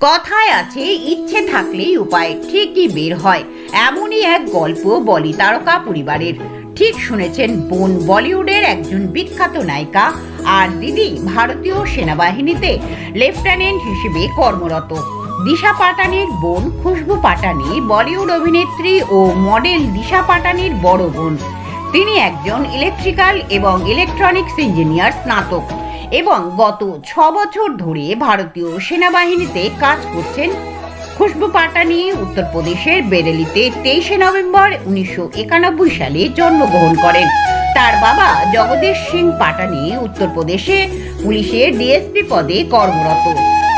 কথায় আছে, ইচ্ছে থাকলেই উপায় ঠিকই বের হয়। এমনই এক গল্প বলি তারকা পরিবারের। ঠিক শুনেছেন বোন বলিউডের একজন বিখ্যাত নায়িকা আর দিদি ভারতীয় সেনাবাহিনীতে লেফটেন্যান্ট হিসেবে কর্মরত। দিশা পাটানির বোন খুশবু পাটানি বলিউড অভিনেত্রী ও মডেল দিশা পাটানির বড় বোন। তিনি একজন ইলেকট্রিক্যাল এবং ইলেকট্রনিক্স ইঞ্জিনিয়ার স্নাতক। এবং গত ছ বছর ধরে ভারতীয় সেনাবাহিনীতে কাজ করছেন খুশবু পাটানি, উত্তরপ্রদেশের বেরেলিতে তেইশে নভেম্বর উনিশশো একানব্বই সালে জন্মগ্রহণ করেন। তার বাবা জগদীশ সিং পাটানি, উত্তরপ্রদেশে পুলিশের ডিএসপি পদে কর্মরত।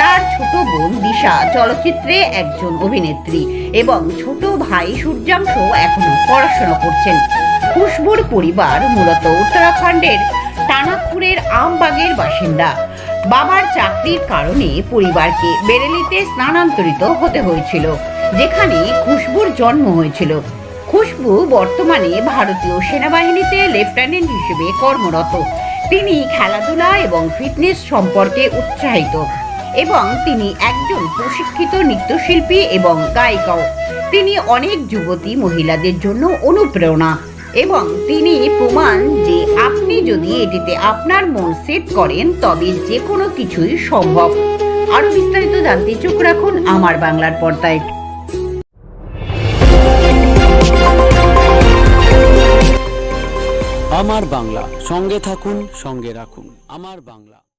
তার ছোট বোন দিশা চলচ্চিত্রে একজন অভিনেত্রী এবং ছোট ভাই সূর্যাংশ এখনও পড়াশোনা করছেন। খুশবুর পরিবার, মূলত উত্তরাখণ্ডের টানাকপুরের আমবাগের বাসিন্দা। বাবার চাকরির কারণে পরিবারকে বেরেলিতে স্থানান্তরিত হতে হয়েছিল, যেখানে খুশবুর জন্ম হয়েছিল। খুশবু বর্তমানে ভারতীয় সেনাবাহিনীতে লেফটেন্যান্ট হিসেবে কর্মরত। তিনি খেলাধুলা এবং ফিটনেস সম্পর্কে উৎসাহিত এবং তিনি একজন প্রশিক্ষিত নৃত্যশিল্পী এবং গায়িকাও। তিনি অনেক যুবতী মহিলাদের জন্য অনুপ্রেরণা এবং তিনি প্রমাণ যে আপনি যদি এটিতে আপনার মন সেট করেন, তবে যে কোনো কিছুই সম্ভব। আরও বিস্তারিত জানতে চোখ রাখুন আমার বাংলার পর্দায়। আমার বাংলা, সঙ্গে থাকুন, সঙ্গে রাখুন। আমার বাংলা।